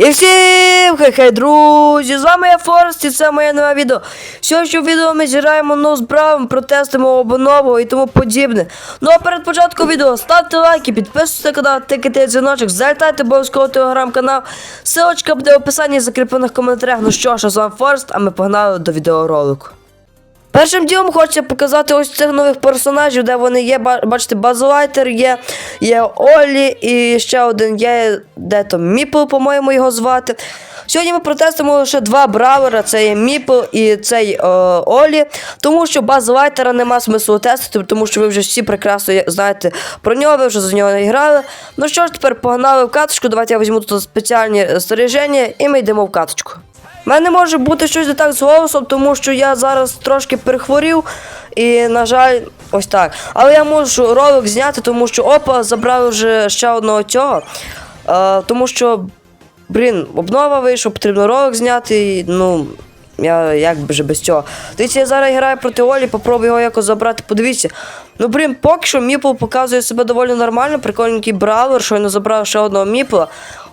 І всім хай-хай, друзі! З вами я Форест і це моє нове відео. Сьогодні в відео ми зіграємо з правим, протестимо обнову і тому подібне. Ну а перед початком відео ставте лайки, підписуйтесь на канал, тикайте дзвіночок, залітайте обов'язково телеграм-канал. Силочка буде в описанні закріплених коментарях. Ну що ж, з вами Форест, а ми погнали до відеоролику. Першим ділом хочеться показати ось цих нових персонажів, де вони є. Ба- Бачите, Базлайтер є, є Олі і ще один є, де то Міпл, по-моєму, його звати. Сьогодні ми протестимо лише два бравера, це є Міпл і цей е, Олі. Тому що Базлайтера нема смислу тестити, тому що ви вже всі прекрасно знаєте про нього, ви вже за нього не грали. Ну що ж, тепер погнали в каточку. Давайте я візьму тут спеціальні е, снаряження і ми йдемо в каточку. У мене може бути щось не так з голосом, тому що я зараз трошки перехворів. І, на жаль, ось так. Але я можу ролик зняти, тому що опа забрав вже ще одного цього. Е, тому що, блін, обнова вийшов, потрібно ролик зняти. І, ну, я як би же без цього. Дивіться, я зараз граю проти Олі, попробую його якось забрати. Подивіться. Ну, блін, поки що Міпл показує себе доволі нормально, прикольненький бравер, щойно забрав ще одного Міпла.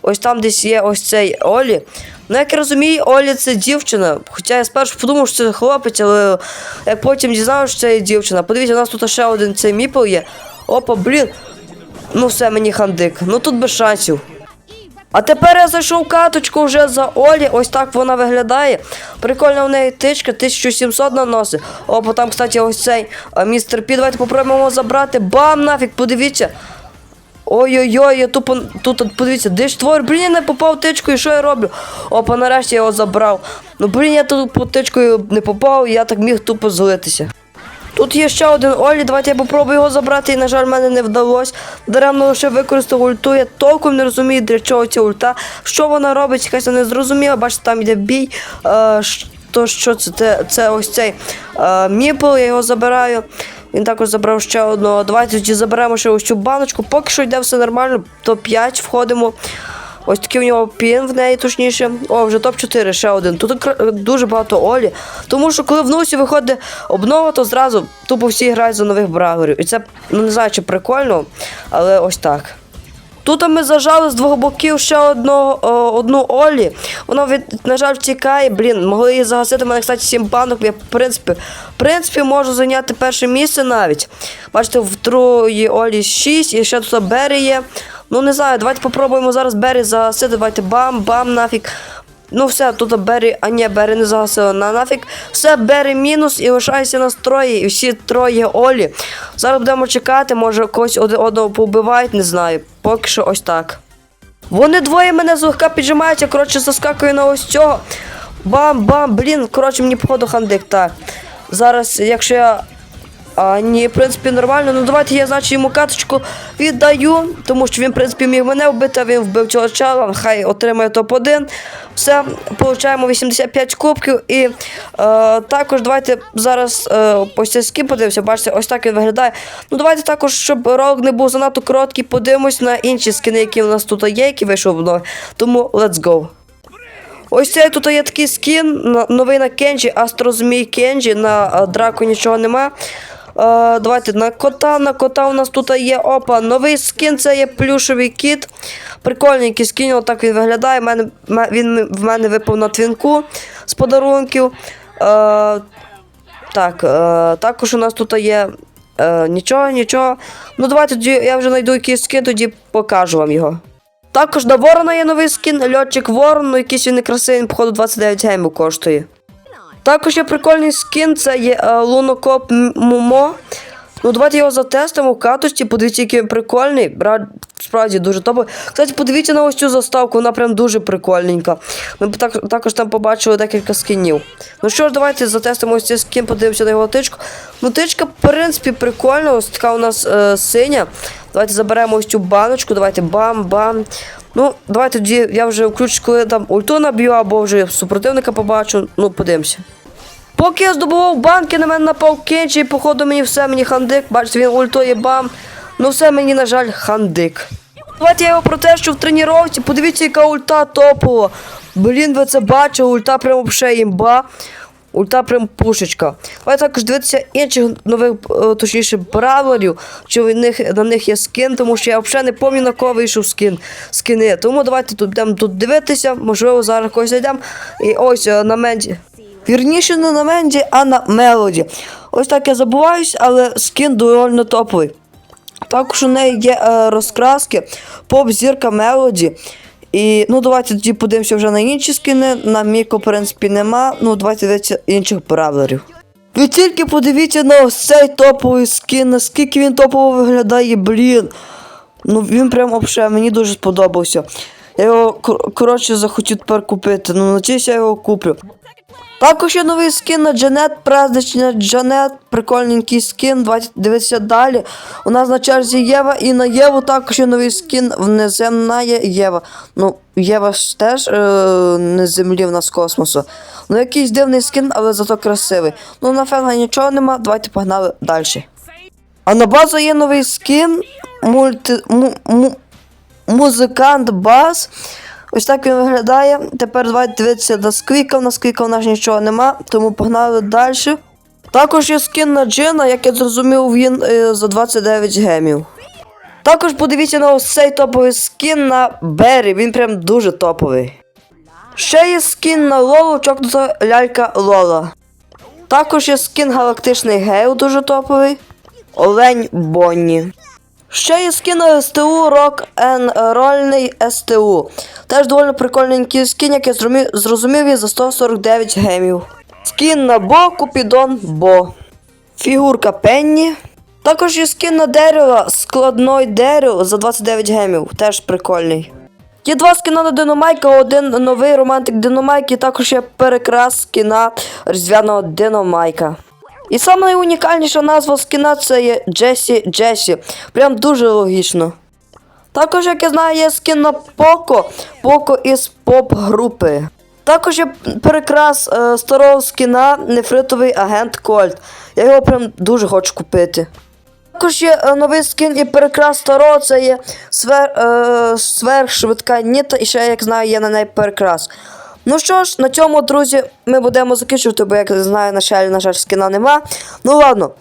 Ось там десь є ось цей Олі. Ну, як я розумію, Олі це дівчина. Хоча я спершу подумав, що це хлопець, але як потім дізнався, що це є дівчина. Подивіться, у нас тут ще один цей Міпл є. Опа, блін. Ну все, мені хандик. Ну тут без шансів. А тепер я зайшов каточку вже за Олі. Ось так вона виглядає. Прикольно в неї тичка, 1700 наносить. Опа, там, кстати, ось цей містер Пі. Давайте попробуємо його забрати. Бам! Нафіг, подивіться. Ой-ой-ой, я тупо тут подивіться, де ж твор, блін, я не попав тичкою, що я роблю? Опа, нарешті я його забрав. Ну блін, я тут по тичкою не попав, я так міг тупо злитися. Тут є ще один Олі, давайте я попробую його забрати, і, на жаль, мене не вдалося. Даремно лише використав ульту, я толком не розумію, для чого ця ульта. Що вона робить, якась не зрозуміла. Бачите, там йде бій. Е, то що це? Це, це ось цей е, міпл, я його забираю. Він також забрав ще одного. Давайте тоді заберемо ще ось цю баночку. Поки що йде все нормально, топ-5 входимо. Ось такий у нього пін в неї, точніше. О, вже топ-4, ще один. Тут дуже багато Олі. Тому що коли в носі виходить обнова, то зразу тупо всі грають за нових брагерів. І це, ну не знаю, чи прикольно, але ось так. Тут ми зажали з двох боків ще одного, о, одну Олі. Вона, від, на жаль, втікає. Блін, могли її загасити. У мене, кстати, сім банок. Я, в принципі, в принципі, можу зайняти перше місце навіть. Бачите, в другої Олі 6, і ще тут Бері є. Ну, не знаю, давайте попробуємо зараз Бері загасити. Давайте бам-бам нафіг. Ну все, тут Бері, а ні, Бері не загасила на нафіг. Все, Бері мінус і лишається нас троє, і всі троє Олі. Зараз будемо чекати, може когось один одного побивають, не знаю. Поки що ось так. Вони двоє мене злегка піджимають, я коротше заскакую на ось цього. Бам-бам, блін, коротше, мені походу хандик, так. Зараз, якщо я. А, ні, в принципі, нормально. Ну давайте я, значить, йому каточку віддаю, тому що він, в принципі, міг мене вбити, він вбив цього чела, хай отримає топ-1. Все, получаємо 85 кубків. І е, також давайте зараз е, скін подивимося. Бачите, ось так він виглядає. Ну давайте також, щоб ролик не був занадто короткий, подивимось на інші скини, які у нас тут є, які вийшов мною. Тому let's go. Ось цей тут є такий скін, новий на Кенджі, Астрозмій Кенджі, на е, драку нічого нема. Е, давайте на кота, на кота у нас тут є опа. Новий скін, це є плюшевий кіт. Прикольненький скін, отак він виглядає. Мене, він в мене випав на твінку з подарунків. Е, так, е, також у нас тут є. Е, нічого, нічого. Ну давайте тоді я вже знайду якийсь скін, тоді покажу вам його. Також на Ворона є новий скін, льотчик Ворон, ну якийсь він некрасивий, походу 29 геймів коштує. Також є прикольний скін, це є е, Лунокоп Мумо. Ну, давайте його затестимо в катості, подивіться, який він прикольний. Брат, справді дуже топовий. Кстати, подивіться на ось цю заставку, вона прям дуже прикольненька. Ми так, також там побачили декілька скінів. Ну що ж, давайте затестимо ось цей скін, подивимося на його тичку. Ну, тичка, в принципі, прикольна. Ось така у нас е, синя. Давайте заберемо ось цю баночку, давайте бам-бам. Ну, давайте тоді я вже включу, коли там ульту наб'ю, або вже супротивника побачу. Ну, подивимося. Поки я здобував банки, на мене напав кенчі, і походу мені все, мені хандик. Бачите, він ультує бам. Ну все мені, на жаль, хандик. Давайте я його протещу в тренувці. Подивіться, яка ульта топова. Блін, ви це бачили, ульта прямо взагалі імба. Ульта прям пушечка. Давай також дивитися інших нових, е, точніше, бравлерів, чи в них, на них є скин, тому що я взагалі не пам'ятаю, на кого вийшов скин, скини. Тому давайте тут будемо тут дивитися, можливо, зараз когось знайдемо. І ось е, на менді. Вірніше не на менді, а на мелоді. Ось так я забуваюсь, але скін доволі топовий. Також у неї є е, розкраски, поп-зірка мелоді. І ну давайте тоді подивимося вже на інші скини. На Міко, в принципі, нема. Ну, давайте дивитися інших бравлерів. Ви тільки подивіться на ось цей топовий скін, наскільки він топово виглядає, блін. Ну він прям вообще мені дуже сподобався. Я його коротше захотів тепер купити. Ну, надіюсь, я його куплю. Також є новий скін на Джанет, празднична Джанет, прикольненький скін. Давайте дивитися далі. У нас на черзі Єва і на Єву також є новий скін внеземна Єва. Ну, Єва ж теж е, не з землі в нас космосу. Ну, якийсь дивний скін, але зато красивий. Ну, на фенга нічого нема, давайте погнали далі. А на базу є новий скін, мульти, му, му, музикант Бас. Ось так він виглядає. Тепер давайте дивитися на сквіка. На сквіка в нас нічого нема, тому погнали далі. Також є скін на Джина, як я зрозумів, він е, за 29 гемів. Також подивіться на ось цей топовий скін на Бері, він прям дуже топовий. Ще є скін на Лолу, чокнута лялька Лола. Також є скін галактичний гейл, дуже топовий. Олень Бонні. Ще є скін СТУ Rock and рольний СТУ. Теж доволі прикольненький скін, як я зрозумів, він за 149 гемів. Скін на Бо, Купідон Бо. Фігурка Пенні. Також є скін на дерево, складной дерево за 29 гемів. Теж прикольний. Є два скіна на Диномайка, один новий романтик Диномайк, і також є перекрас скіна різдвяного Диномайка. І саме найунікальніша назва скіна це є Джесі Джесі. Прям дуже логічно. Також, як я знаю, є скін на Поко, Поко із поп-групи. Також є перекрас е, старого скіна нефритовий агент Кольт. Я його прям дуже хочу купити. Також є е, новий скін і перекрас старого, це є свер, е, сверхшвидка ніта, і ще, як знаю, є на неї перекрас. Ну що ж, на цьому, друзі, ми будемо закінчувати, бо як знаю, на жаль, на жаль, скіна нема. Ну ладно.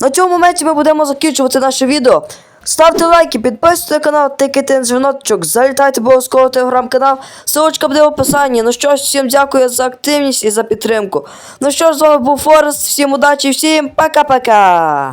На цьому моменті ми будемо закінчувати наше відео. Ставте лайки, підписуйтесь на канал, тикайте на дзвіночок, залітайте обов'язково телеграм-канал. Ссылочка буде в описанні. Ну що ж, всім дякую за активність і за підтримку. Ну що ж, з вами був Форест, всім удачі, всім пока-пока.